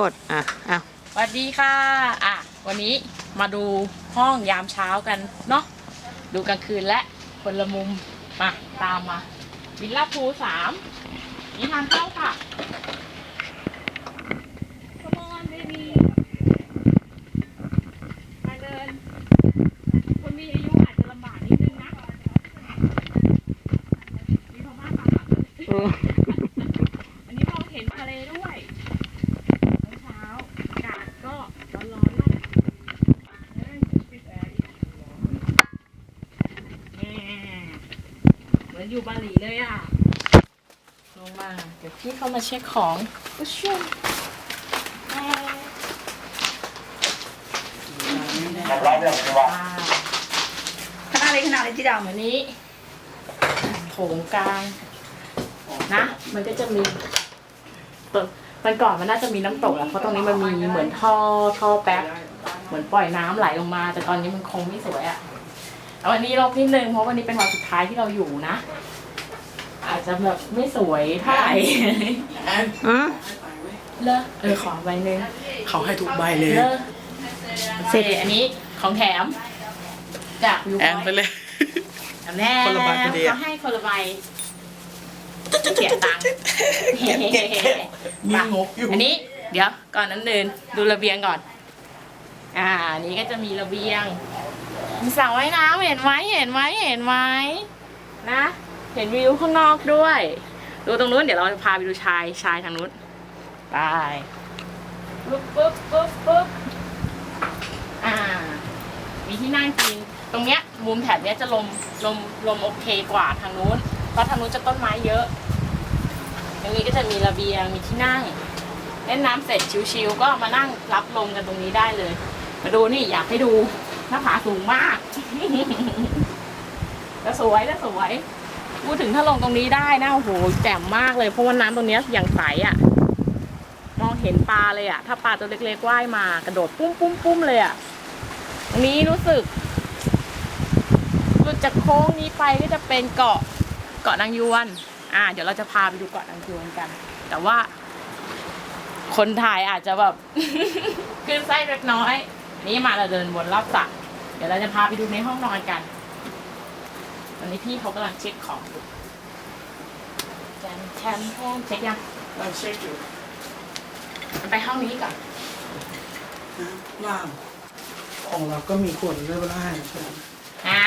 กดอะอะสวัสดีค่ะ อะ วันนี้มาดูห้องยามเช้ากันเนาะ ดูกลางคืนและคนละมุม มา ตามมา วิลล่าพูลสามนี่ทางเข้าค่ะ Come on baby มาเดิน คนมีอายุอาจจะลำบากนิดนึงนะ มีพม่าตามหลัง อันนี้มองเห็นทะเลด้วยตอนเช้าอากาศก็ร้อนๆหน่อยเอ้ยปิดแอร์ดิแหม่เหมื อนอยู่บาหลีเลยอะ ลงมา เดี๋ยวพี่เข้ามาเช็คของอุ๊ยช่วยแหม่อ่าขนาดเล็กขนาดเล็กที่ดำวันนี้โถงกลางนะ มันก็จะมีตอนตอนก่อนมันน่าจะมีน้ำตกแหละเพราะตรงนี้มันมีเหมือนท่อท่อแป๊บ เหมือนปล่อยน้ำไหลลงมา แต่ตอนนี้มันคงไม่สวยอะ แล้ววันนี้ลบนิดนึงเพราะวันนี้เป็นวันสุดท้ายที่เราอยู่นะ อาจจะแบบไม่สวยเท่าไหร่อืมเลอะเออขอใบหนึ่งเขาให้ทุกใบเลย เลอะเสร็จอันนี้ของแถม จากวิวแอนไปเลย แน่คนละใบพอดีอะ เขาให้คนละใบเสียตังค์เก็บเก็บเก็บมีงกอยู่อันนี้ เดี๋ยวก่อนนั้นเดินดูระเบียงก่อน อ่าอันนี้ก็จะมีระเบียง มีสระว่ายน้ำเห็นไหมเห็นไหมเห็นไหมนะ เห็นวิวข้างนอกด้วย ดูตรงนู้นเดี๋ยวเราจะพาไปดูชายชายทางนู้นไปปุ๊บปุ๊บปุ๊บปุ๊บอ่า มีที่นั่งกินตรงเนี้ยมุมแถบเนี้ยจะลมลมลมโอเคกว่าทางนู้นเพราะทางนู้นจะต้นไม้เยอะตรงนี้ก็จะมีระเบียงมีที่นั่งเล่นน้ำเสร็จชิวๆก็มานั่งรับลมกันตรงนี้ได้เลย มาดูนี่อยากให้ดู หน้าผาสูงมากจะสวยจะสวย พูดถึงถ้าลงตรงนี้ได้นะ โอ้โห แจ่มมากเลย เพราะว่าน้ำตรงนี้อย่างใสอะ่ะ มองเห็นปลาเลยอะ่ะ ถ้าปลาตัวเล็กๆว่ายมากระโดดปุ้มปุ้มปุ้มเลยอะ่ะ ตรงนี้รู้สึกหลุดจากโค้งนี้ไปก็จะเป็นเกาะเกาะนางยวน อ่า เดี๋ยวเราจะพาไปดูเกาะนางยวนกัน แต่ว่า คนถ่ายอาจจะแบบ ขึ้นไส้เล็กน้อย นี่มาเราเดินวนรอบสระ เดี๋ยวเราจะพาไปดูในห้องนอนกันตอนนี้พี่เขากำลังเช็คของอยู่แจมแชมแทมเช็คยังเราเช็คอยู่ไปห้องนี้ก่อนนะว่างของเราก็มีขวดเรียบร้อยใช่ไหมอ่า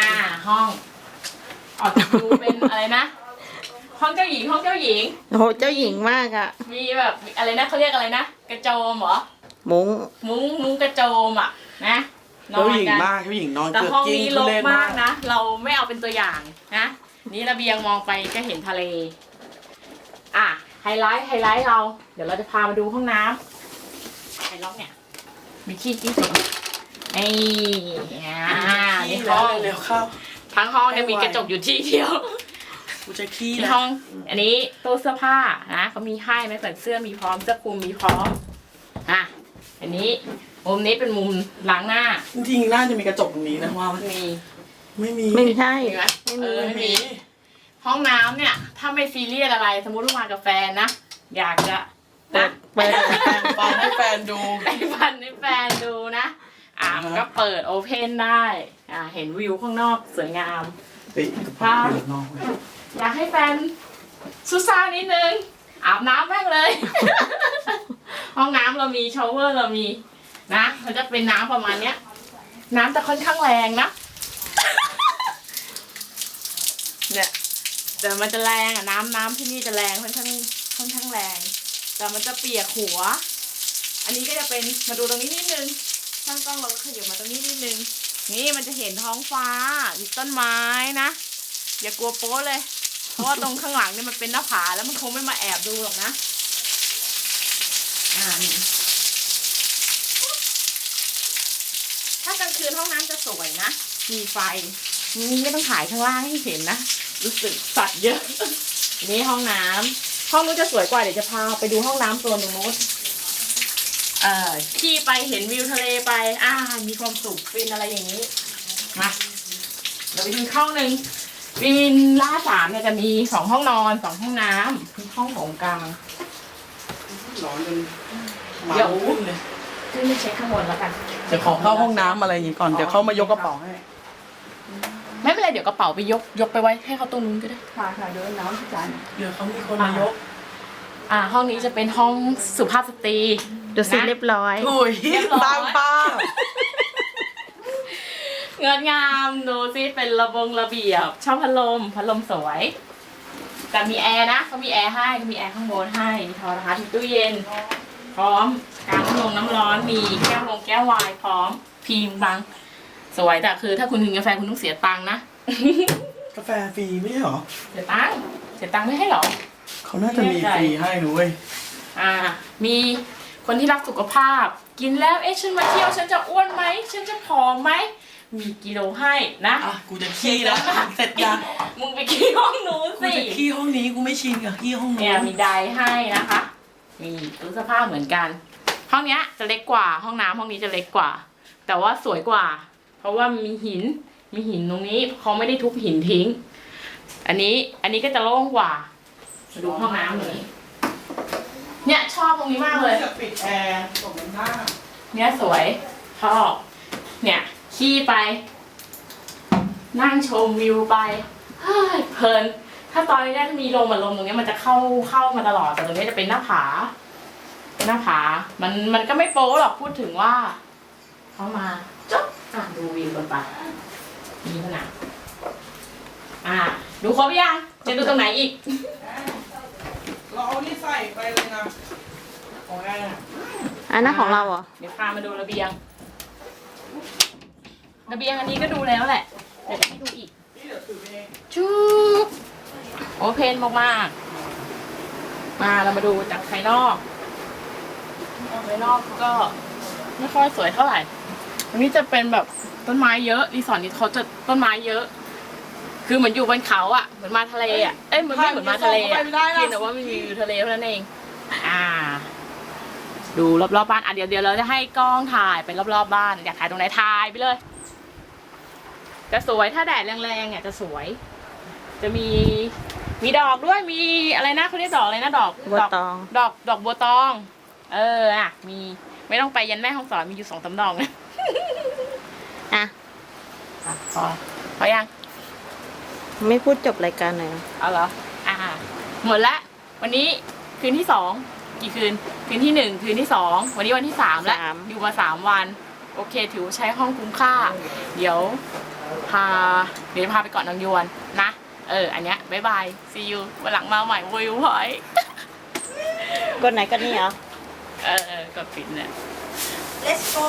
ห้อง ออกจากดูเป็นอะไรนะ ห้องเจ้าหญิง ห้องเจ้าหญิงโอ้โหเจ้าหญิงมากอะมีแบบอะไรนะเขาเรียกอะไรนะ กระโจมเหรอ มุ้ง มุ้งมุ้งกระโจมอะนะ นอเจ้านหญิงกันมากเจ้าหญิงนอนแต่เกือบห้องกิ้งนี้ทุรกเรศมากนะ เราไม่เอาเป็นตัวอย่างนะ นี่ระเบียงมองไปก็เห็นทะเล อะไฮไลท์ไฮไลท์เรา เดี๋ยวเราจะพามาดูห้องน้ำไฮล็อกเนี่ย มีขี้ขี้สิงไอ้อ่านี่ขี้ห้แล้อวงเร็วเข้า ทั้งห้องเนี่ยไม่มีไหวกระจกอยู่ที่เดียว กูจะขี้ที่แล้วห้อง อันนี้ตู้เสื้อผ้านะเขามีให้ไม่ใส่เสื้อมีพร้อมเสื้อคลุมมีพร้อม อะ อันนี้ มุมนี้เป็นมุมล้างหน้าจริงๆน่าจะมีกระจกตรงนี้นะว่ามีไม่มีไม่ใช่มีไหมไม่เอมีอไม่มี ห้องน้ำเนี่ย ถ้าไม่ซีเรียสอะไร สมมติว่ามากับแฟนนะ อยากจะเปินะดเปิดแฟนฟังให้แฟนดูไปฟันให้แฟนดูนะ อะอ่าฮะมันก็เปิดโอเพนได้ อ่า เห็นวิวข้างนอกสวยงาม เฮ้ยกระเป๋าอยู่นอกเว้ยอยากให้แฟนซุซ่านิดนึง อาบน้ำแม่งเลย ห้องน้ำเรามีชาวเวอร์เรามี นะมันจะเป็นน้ำประมาณเนี้ย น้ำจะค่อนข้างแรงนะ เนี่ยแต่มันจะแรงอะน้ำน้ำที่นี่จะแรงค่อนข้างค่อนข้างแรง แต่มันจะเปียกหัว อันนี้ก็จะเป็นมาดูตรงนี้นิดนึงช่างกล้องเราก็ขยับมาตรงนี้นิดนึง นี่มันจะเห็นท้องฟ้ามีต้นไม้นะ อย่ากลัวโป๊เลย เพราะว่าตรงข้างหลังเนี่ยมันเป็นหน้าผาแล้วมันคงไม่มาแอบดูหรอกนะ อ่านี่ถ้ากลางคืนห้องน้ำจะสวยนะ มีไฟ นี่ไม่ต้องถ่ายข้างล่างให้เห็นนะ รู้สึกสัตว์เยอะ นี่ห้องน้ำห้องนู้นจะสวยกว่าเดี๋ยวจะพาไปดูห้องน้ำโซนตรงนู้นเอ่อขี่ไปเห็นวิวทะเลไป อ่า มีความสุขฟินอะไรอย่างนี้ มาเราไปดูอีกห้องหนึ่งวินล่าสามเนี่ยจะมีสองห้องนอนสองห้องน้ำมีห้องโถงกลางร้อนจนมาเดี๋ยวขึ้นเลย ขึ้นไปเช็คข้างบนแล้วกันเดี๋ยวขอเข้าห้องน้ำอะไรอย่างงี้ก่อน เดี๋ยวเขามายกกระเป๋าให้ ไม่เป็นไรเดี๋ยวกระเป๋าไปยกยกไปไว้ให้เขาตรงนู้นก็ได้ ค่ะค่ะเดี๋ยวน้ำที่จานเดี๋ยวเขามีคนมายกอ่า ห้องนี้จะเป็นห้องสุภาพสตรีดูสินะ เรียบร้อย ถุยเรียบร้อย ตามป้า เงินงามดูซิเป็นระบงระเบียบชอบพัดลมพัดลมสวย แต่มีแอร์นะเขามีแอร์ให้เขามีแอร์ข้างบนให้มีโทรทัศน์มีตู้เย็น พร้อมการน้ำลงน้ำร้อนมีแก้วลงแก้ววายพร้อมพิมพ์บางสวยแต่คือ ถ้าคุณกินกาแฟคุณต้องเสียตังค์นะ กาแฟฟรีไม่ใช่เหรอเสียตังค์เสียตังค์ไม่ให้หรอ เขาน่าจะมีฟรีให้นุ้ยอ่า มีคนที่รักสุขภาพ กินแล้วเอ๊ะฉันมาเที่ยวฉันจะอ้วนไหมฉันจะผอมไหมมีกิโลให้นะอะกูจะขี้แล้วเสร็จยังมึงไปขี้ห้องนู้นกูสิจะขี้ห้องนี้กูไม่ชินกับขี้ห้องเนี่นู้ยนมีไดร์ให้นะคะ มีตู้เสื้อผ้าเหมือนกัน ห้องเนี้ยจะเล็กกว่า ห้องน้ำห้องนี้จะเล็กกว่า แต่ว่าสวยกว่า เพราะว่ามีหิน มีหินตรงนี้เขาไม่ได้ทุบหินทิ้ง อันนี้ อันนี้ก็จะโล่งกว่ามาดูห้องน้ำนี้ เนี่ยชอบตรงนี้มากเลยจะปิดแอร์ตกหน้าเนี่ยสวย ชอบ เนี่ย ขี่ไป นั่งชมวิวไปเฮ้ยเพลิน ถ้าตอนนี้ได้มีลมมาลมตรงเนี้ยมันจะเข้าเข้ามาตลอดแต่ตรงนี้จะเป็นหน้าผาเป็นหน้าผา มันมันก็ไม่โป๊หรอกพูดถึงว่าเข้ามาจ๊บอะดูวิวกันไปมีขนาดอะดูครบยังจะดูตรงไหนอีก เราเอานี่ใส่ไปเลยนะของแอร์อันนั้นของเราเหรอ เดี๋ยวพามาดูระเบียง ระเบียงอันนี้ก็ดูแล้วแหละเดี๋ยวจะให้ดูอีก นี่เดี๋ยวถือไปเอง ชุบ โอเพนมากๆมาเรามาดูจากภายนอกภายนอกก็ไม่ค่อยสวยเท่าไหร่อันนี้จะเป็นแบบต้นไม้เยอะรีสอร์ทนี้เขาจะต้นไม้เยอะ คือเหมือนอยู่บนเขาอะเหมือนมาทะเลอะเอ้ยมันไม่เหมือนมาทะเลอะเพียงแต่ว่ามันมีวิวทะเลเท่านั้นเอง อ่า ดูรอบๆบ้านอะเดี๋ยวเดี๋ยวเราจะให้กล้องถ่ายไปรอบๆบ้านอยากถ่ายตรงไหนถ่ายไปเลยจะสวยถ้าแดดแรงๆเนี่ยจะสวย จะมีมีดอกด้วยมีอะไรนะเขาเรียกดอกอะไรนะดอกบัวดอกตอง ดอกดอกบัวตอง เอออะมีไม่ต้องไปยันแม่ห้องสอนมีอยู่สองสามดอกนะอะอะพอพอยังไม่พูดจบรายการเลยเหรอเอาเหรออ่าหมดละวันนี้คืนที่สองกี่คืน คืนที่หนึ่งคืนที่สองวันนี้วันที่สามแล้วสามอยู่มาสามวัน โอเค ถือว่าใช้ห้องคุ้มค่า เดี๋ยวพาเดี๋ยวพาไปเกาะนางยวนนะ เออ อันเนี้ยบายบาย see you วันหลังมาใหม่วิวพอยกดไหนก็นี่เหรอ เออเออกดปิดเนี่ย let's go